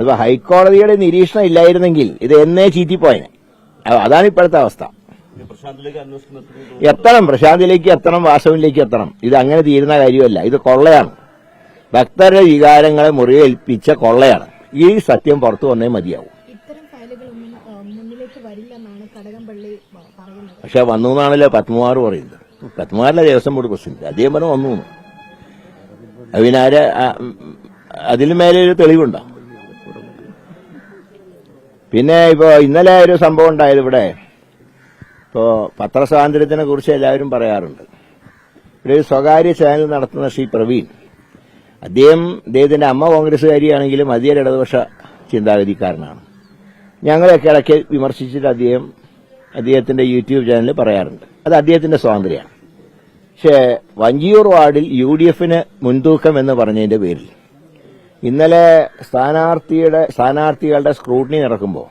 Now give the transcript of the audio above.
അപ്പൊ ഹൈക്കോടതിയുടെ നിരീക്ഷണം ഇല്ലായിരുന്നെങ്കിൽ ഇത് എന്നേ ചീറ്റിപ്പോയനെ അതാണ് ഇപ്പോഴത്തെ അവസ്ഥ. എത്തണം പ്രശാന്തിലേക്ക് എത്തണം വാസവിലേക്ക് എത്തണം. ഇത് അങ്ങനെ തീരുന്ന കാര്യമല്ല. ഇത് കൊള്ളയാണ്. ഭക്തരുടെ വികാരങ്ങളെ മുറിവേൽപ്പിച്ച കൊള്ളയാണ്. ഈ സത്യം പുറത്തു വന്നേ മതിയാവും. പക്ഷെ വന്നു എന്നാണല്ലോ പത്മകുമാർ പറയുന്നത്. പത്മകുമാറിലെ ദേവസ്വം ബോർഡ് പ്രസിഡന്റ്. അദ്ദേഹം പറഞ്ഞു വന്നു എന്ന്. അത് പിന്നെ ആര് ആ- അതിന് മേലെ ഒരു തെളിവുണ്ടോ? പിന്നെ ഇപ്പോ ഇന്നലെ ഒരു സംഭവം ഉണ്ടായത് ഇവിടെ. ഇപ്പോ പത്രസ്വാതന്ത്ര്യത്തിനെ കുറിച്ച് എല്ലാവരും പറയാറുണ്ട്. ഇവിടെ ഒരു സ്വകാര്യ ചാനൽ നടത്തുന്ന ശ്രീ പ്രവീൺ. അദ്ദേഹം അദ്ദേഹത്തിന്റെ അമ്മ കോൺഗ്രസ്സുകാരിയാണെങ്കിലും അതിയൊരു ഇടതുപക്ഷ ചിന്താഗതിക്കാരനാണ്. ഞങ്ങളെയൊക്കെ ഇടയ്ക്ക് വിമർശിച്ചിട്ട് അദ്ദേഹം അദ്ദേഹത്തിന്റെ യൂട്യൂബ് ചാനലിൽ പറയാറുണ്ട്. അത് അദ്ദേഹത്തിന്റെ സ്വാതന്ത്ര്യമാണ്. പക്ഷേ വഞ്ചിയൂർ വാർഡിൽ യു ഡി എഫിന് മുൻതൂക്കം എന്ന് പറഞ്ഞതിന്റെ പേരിൽ ഇന്നലെ സ്ഥാനാർത്ഥിയുടെ സ്ഥാനാർത്ഥികളുടെ സ്ക്രൂട്ടിനി നടക്കുമ്പോൾ